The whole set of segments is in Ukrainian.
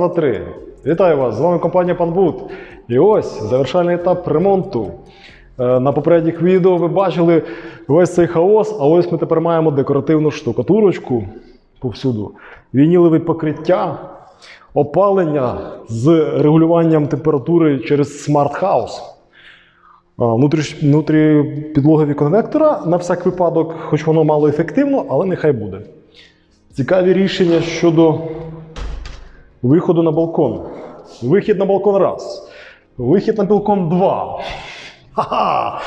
Два, три. Вітаю вас! З вами компанія Панбут. І ось завершальний етап ремонту. Е, На попередніх відео ви бачили весь цей хаос, а ось ми тепер маємо декоративну штукатурочку повсюду, вінілове покриття, опалення з регулюванням температури через. А, Внутріш, внутрі підлогові конвектора на всяк випадок, хоч воно мало ефективно, але нехай буде. Цікаві рішення щодо виходу на балкон. Вихід на балкон раз. Вихід на балкон два. Ха-ха!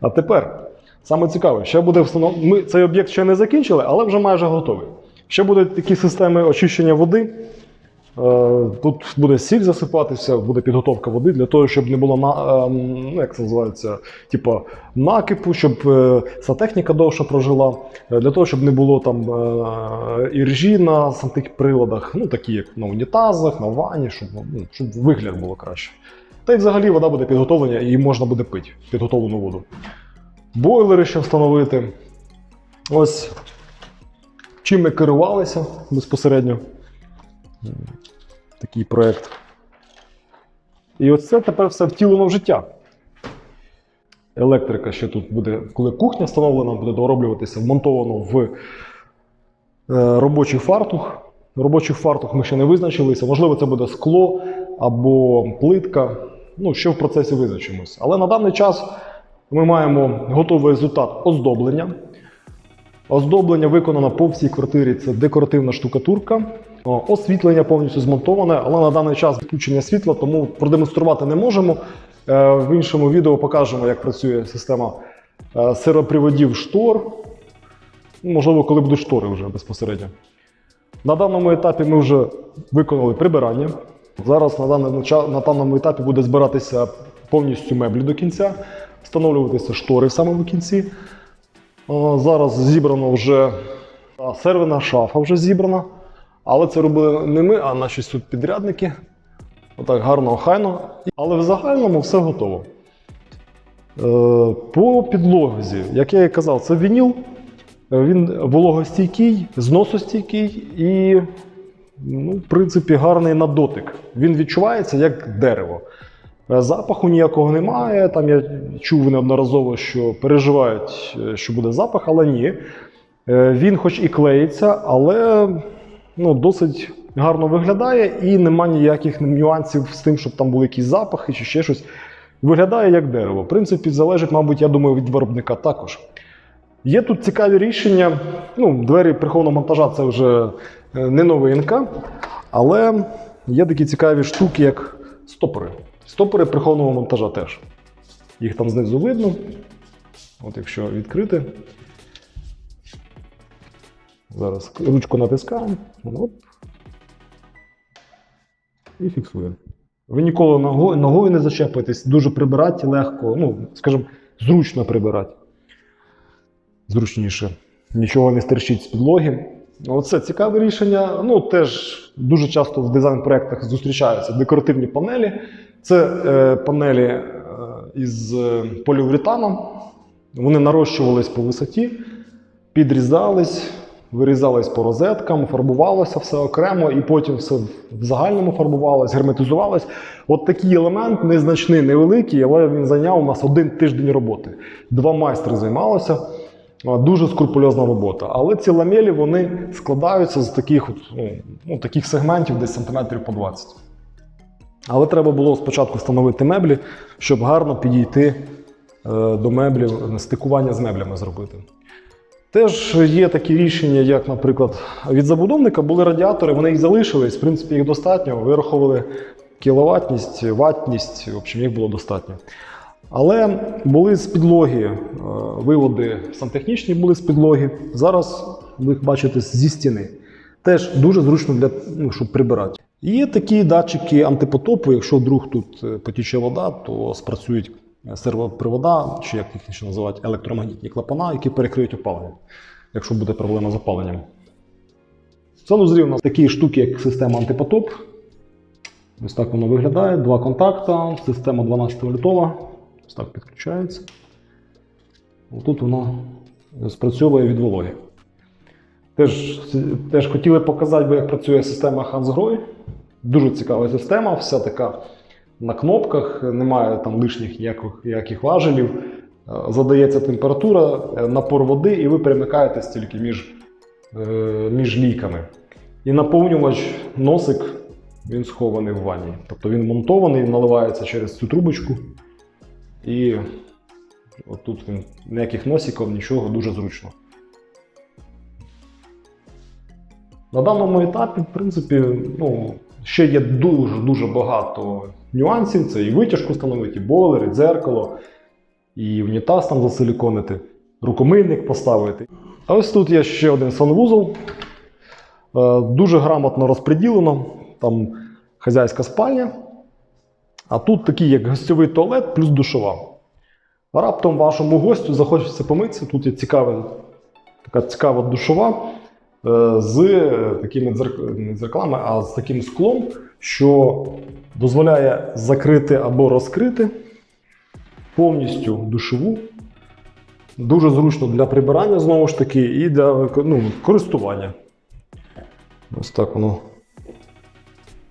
А тепер саме цікаве, ще буде встановлено. Ми цей об'єкт ще не закінчили, але вже майже готовий. Ще будуть такі системи очищення води. Е, Тут буде сіль засипатися, буде підготовка води для того, щоб не було на, ем, ну, як це називається, типу, накипу, щоб е, сантехніка довше прожила, е, для того, щоб не було там іржі на самих приладах, ну такі як на унітазах, на ванні, щоб, ну, щоб вигляд було краще. Та й взагалі вода буде підготовлена і можна буде пити підготовлену воду. Бойлери ще встановити. Ось чим ми керувалися безпосередньо такий проєкт. І оце тепер все втілено в життя. Електрика ще тут буде, коли кухня встановлена, буде дороблюватися, вмонтовано в е, робочий фартух. Робочий фартух ми ще не визначилися. Можливо, це буде скло або плитка. Ну, ще в процесі визначимось. Але на даний час ми маємо готовий результат оздоблення. Оздоблення виконано по всій квартирі. Це декоративна штукатурка. О, Освітлення повністю змонтоване, але на даний час відключення світла, тому продемонструвати не можемо. Е, В іншому відео покажемо, як працює система е, сироприводів штор. Можливо, коли будуть штори вже безпосередньо. На даному етапі ми вже виконали прибирання. Зараз на даному, на даному етапі буде збиратися повністю меблі до кінця, встановлюватися штори в самому кінці. Зараз зібрано вже серверна шафа вже зібрана. Але це робили не ми, а наші тут підрядники. Отак гарно, охайно. Але в загальному все готово. Е, По підлозі, як я і казав, це вініл. Е, Він вологостійкий, зносостійкий і, ну, в принципі, гарний на дотик. Він відчувається як дерево. Е, Запаху ніякого немає. Там я чув неодноразово, що переживають, що буде запах, але ні. Він хоч і клеїться, але ну, досить гарно виглядає і нема ніяких нюансів з тим, щоб там були якісь запахи чи ще щось. Виглядає як дерево. В принципі, залежить, мабуть, я думаю, від виробника також. Є тут цікаві рішення. Ну, двері прихованого монтажа це вже е, не новинка, але є такі цікаві штуки, як стопори. Стопори прихованого монтажа теж. Їх там знизу видно. От якщо відкрити. Зараз ручку натискаємо. Оп. І фіксуємо. Ви ніколи ногою, ногою не зачепитесь, дуже прибирати легко, ну, скажімо, зручно прибирати. Зручніше. Нічого не стерчить з підлоги. Оце цікаве рішення. Ну, теж дуже часто в дизайн-проєктах зустрічаються декоративні панелі. Це е, панелі е, із е, поліуретаном. Вони нарощувались по висоті, підрізались, вирізались по розеткам, фарбувалося все окремо, і потім все в загальному фарбувалось, герметизувалось. От такий елемент незначний, невеликий, але він зайняв у нас один тиждень роботи. Два майстри займалися. Дуже скрупульозна робота. Але ці ламелі вони складаються з таких, ну, ну, таких сегментів, десь сантиметрів по 20. Але треба було спочатку встановити меблі, щоб гарно підійти е, до меблів, стикування з меблями зробити. Теж є такі рішення, як, наприклад, від забудовника були радіатори, вони їх залишились, в принципі, їх достатньо, вираховували кіловатність, ватність, в общем, їх було достатньо. Але були з підлоги е, виводи сантехнічні були з підлоги. Зараз ви їх бачите зі стіни. Теж дуже зручно для ну, щоб прибирати. Є такі датчики антипотопу. Якщо вдруг тут е, потіче вода, то спрацюють сервопривода, чи як їх ще називають, електромагнітні клапана, які перекриють опалення, якщо буде проблема з опаленням. В у нас такі штуки, як система антипотоп. Ось так воно виглядає. Два контакта, система 12 вольтова. Ось так підключається. Тут вона спрацьовує від вологи. Теж, теж хотіли показати, як працює система Hansgrohe. Дуже цікава система, вся така на кнопках, немає там лишніх ніяких, важелів. Е, Задається температура, е, напор води, і ви перемикаєтесь тільки між, е, між лійками. І наповнювач носик він схований в ванні. Тобто він монтований, наливається через цю трубочку. І отут він ніяких носиків, нічого, дуже зручно. На даному етапі, в принципі, ну, ще є дуже-дуже багато нюансів. Це і витяжку встановити, і бойлер, і дзеркало, і унітаз там засиліконити, рукомийник поставити. А ось тут є ще один санвузол. Е, Дуже грамотно розподілено. Там хазяйська спальня. А тут такий як гостьовий туалет плюс душова. Раптом вашому гостю захочеться помитися. Тут є цікава, така цікава душова з такими дзерк- дзеркалами, а з таким склом, що дозволяє закрити або розкрити повністю душову. Дуже зручно для прибирання, знову ж таки, і для ну, користування. Ось так воно.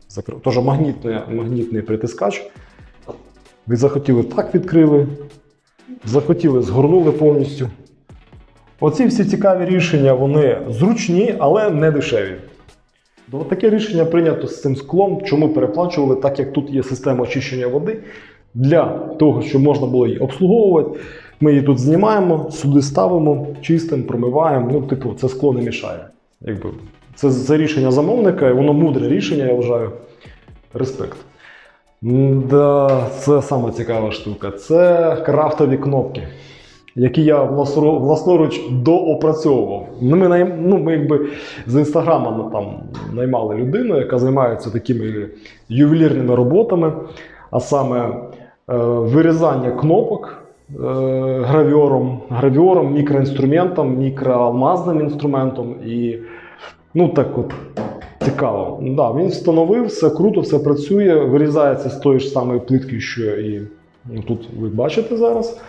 закрив. Тож магнітний, магнітний притискач. Ви захотіли так відкрили, захотіли, згорнули повністю. Оці всі цікаві рішення, вони зручні, але не дешеві. Ну, таке рішення прийнято з цим склом, чому переплачували, так як тут є система очищення води. Для того, щоб можна було її обслуговувати, ми її тут знімаємо, сюди ставимо, чистимо, промиваємо. Ну, типу, це скло не мішає. Якби. Це, це рішення замовника, і воно мудре рішення, я вважаю. Респект. Да, це саме цікава штука. Це крафтові кнопки, які я власноруч, доопрацьовував. Ну, ми, ну, ми якби з інстаграма там, наймали людину, яка займається такими ювелірними роботами, а саме е, вирізання кнопок е, гравьором, гравьором, мікроінструментом, мікроалмазним інструментом. І ну так от цікаво. Да, він встановив, все круто, все працює, вирізається з тої ж самої плитки, що і ну, тут ви бачите зараз.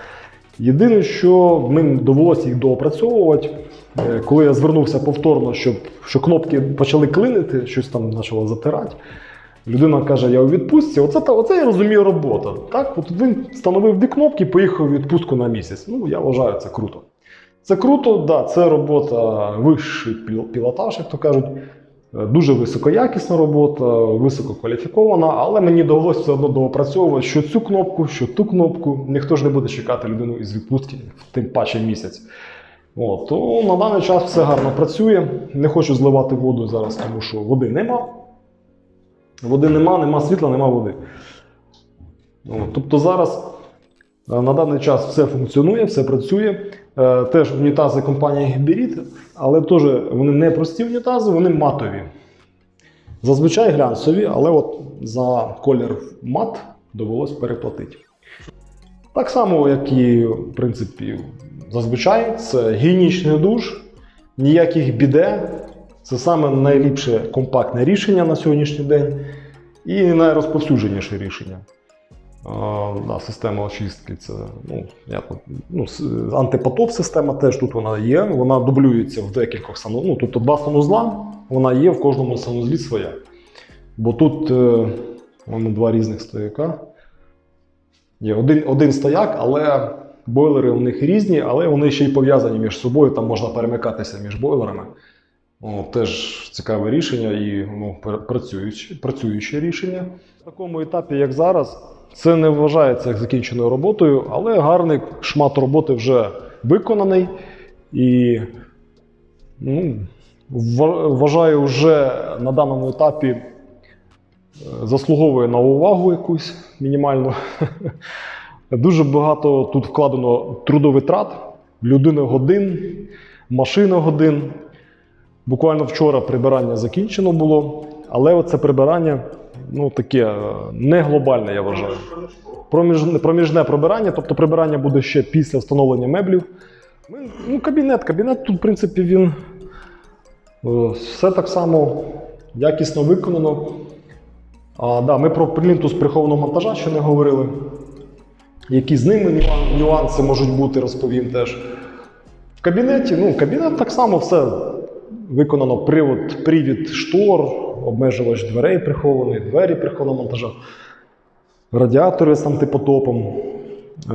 Єдине, що мені довелося їх доопрацьовувати. Е, Коли я звернувся повторно, щоб що кнопки почали клинити, щось там почало затирати. Людина каже, я у відпустці. Оце, оце я розумію робота. Так, от він встановив дві кнопки, поїхав у відпустку на місяць. Ну, я вважаю, це круто. Це круто, да, це робота вищий піл- пілотаж, як то кажуть. Е, Дуже високоякісна робота, висококваліфікована, але мені довелося все одно доопрацьовувати, що цю кнопку, що ту кнопку. Ніхто ж не буде чекати людину із відпустки, тим паче місяць. От, то на даний час все гарно працює. Не хочу зливати воду зараз, тому що води нема. Води нема, нема світла, нема води. От, тобто зараз на даний час все функціонує, все працює. Е, Теж унітази компанії Гіберіт, але теж вони не прості унітази, вони матові. Зазвичай глянцеві, але от за колір мат довелось переплатити. Так само, як і, в принципі, зазвичай, це гігієнічний душ, ніяких біде. Це саме найліпше компактне рішення на сьогоднішній день і найрозповсюдженіше рішення. Да, система очистки це ну, як, ну, антипотоп система теж тут вона є. Вона дублюється в декількох санузлах. Ну, тобто два санузла, вона є в кожному санузлі своя. Бо тут е, воно два різних стояка. Є один, один стояк, але бойлери у них різні, але вони ще й пов'язані між собою, там можна перемикатися між бойлерами. О, теж цікаве рішення і ну, працююче, працююче рішення. На такому етапі, як зараз, це не вважається як закінченою роботою, але гарний шмат роботи вже виконаний. І ну, вважаю, вже на даному етапі е, заслуговує на увагу якусь мінімальну. Дуже багато тут вкладено трудовитрат, людини годин, машини годин. Буквально вчора прибирання закінчено було, але це прибирання ну, таке е, не глобальне, я вважаю. Проміжне, проміжне прибирання, тобто прибирання буде ще після встановлення меблів. Ну, кабінет. Кабінет тут, в принципі, він е, все так само якісно виконано. А, да, ми про плінтус прихованого монтажа ще не говорили. Які з ними нюанси можуть бути, розповім теж. В кабінеті, ну, кабінет так само все виконано привод, привід штор, обмежувач дверей прихований, двері прихованого монтажа, радіатори з антипотопом. Е,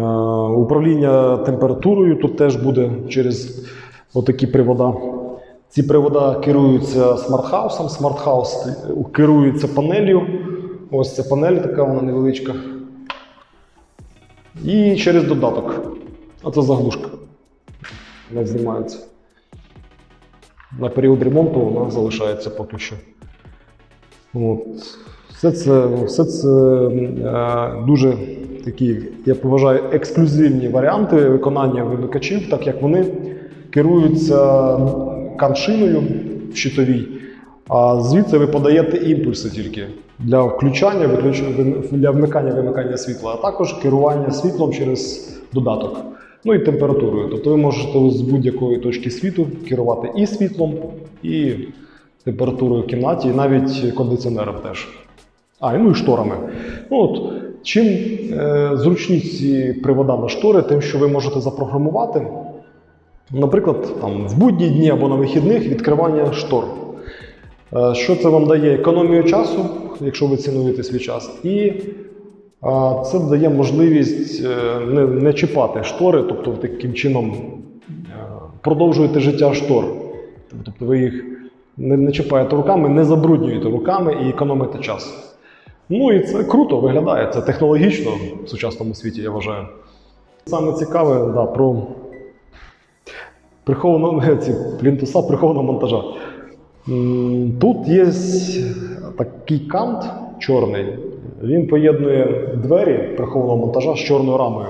Управління температурою тут теж буде через отакі привода. Ці привода керуються смартхаусом. Смартхаус керується панелью. Ось ця панель така, вона невеличка. І через додаток. Оце заглушка. Вона знімається. На період ремонту вона залишається поки що. От. Все це, все це е, дуже такі, я поважаю, ексклюзивні варіанти виконання вимикачів, так як вони керуються каншиною в щитовій, а звідси ви подаєте імпульси тільки для включання, для вмикання вимикання світла, а також керування світлом через додаток. Ну і температурою. Тобто ви можете з будь-якої точки світу керувати і світлом, і температурою в кімнаті, і навіть кондиціонером теж. А, ну і шторами. Ну, от, чим е, зручні ці привода на штори, тим, що ви можете запрограмувати, наприклад, там, в будні дні або на вихідних відкривання штор. Е, що це вам дає? Економію часу, якщо ви цінуєте свій час, і а, це дає можливість е, не, не чіпати штори, тобто таким чином е, продовжуєте життя штор. Тобто ви їх не, не чіпаєте руками, не забруднюєте руками і економите час. Ну і це круто виглядає, це технологічно в сучасному світі, я вважаю. Саме цікаве да, про прихованого ці плінтуса прихованого монтажа. Тут є такий кант чорний. Він поєднує двері прихованого монтажа з чорною рамою.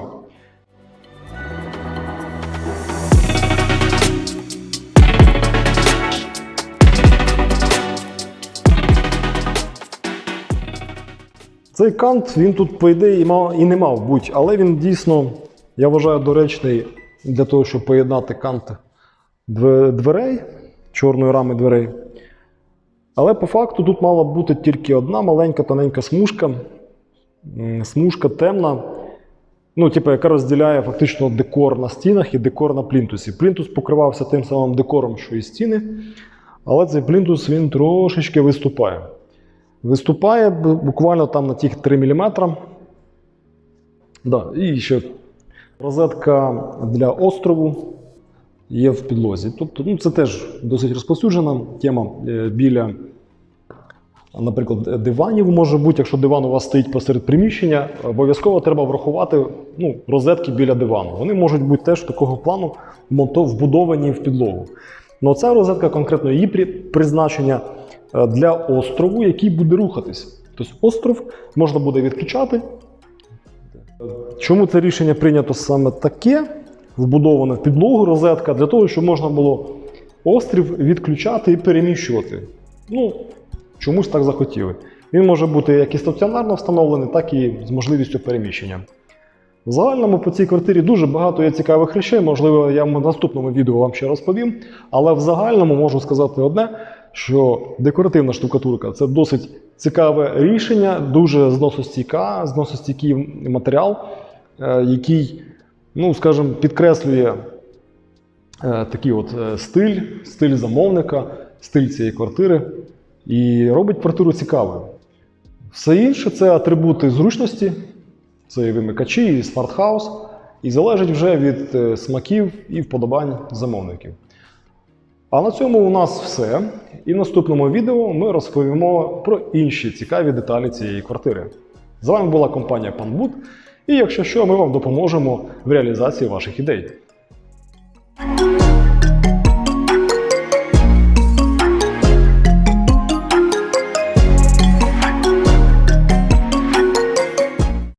Цей кант він тут, по ідеї, і мав і не мав бути, але він дійсно, я вважаю, доречний для того, щоб поєднати кант дверей, чорної рами дверей. Але по факту тут мала бути тільки одна маленька тоненька смужка. Смужка темна, ну, типу, яка розділяє фактично декор на стінах і декор на плінтусі. Плінтус покривався тим самим декором, що і стіни, але цей плінтус він трошечки виступає. Виступає буквально там на тих 3 мм. Да, і ще розетка для острову є в підлозі. Тобто, ну, це теж досить розповсюджена тема е, біля, наприклад, диванів може бути. Якщо диван у вас стоїть посеред приміщення, обов'язково треба врахувати ну, розетки біля дивану. Вони можуть бути теж такого плану вбудовані в підлогу. Ну, ця розетка конкретно її призначення для острову, який буде рухатись. Тобто остров можна буде відключати. Чому це рішення прийнято саме таке? Вбудована підлогу розетка для того, щоб можна було острів відключати і переміщувати. Ну, чомусь так захотіли. Він може бути як і стаціонарно встановлений, так і з можливістю переміщення. В загальному по цій квартирі дуже багато є цікавих речей. Можливо, я в наступному відео вам ще розповім. Але в загальному можу сказати одне, що декоративна штукатурка це досить цікаве рішення, дуже зносостійка, зносостійкий матеріал, е, який, ну, скажімо, підкреслює е, такий от е, стиль, стиль замовника, стиль цієї квартири і робить квартиру цікавою. Все інше це атрибути зручності, це і вимикачі, і смарт-хаус, і залежить вже від смаків і вподобань замовників. А на цьому у нас все. І в наступному відео ми розповімо про інші цікаві деталі цієї квартири. З вами була компанія Panwood, і якщо що, ми вам допоможемо в реалізації ваших ідей.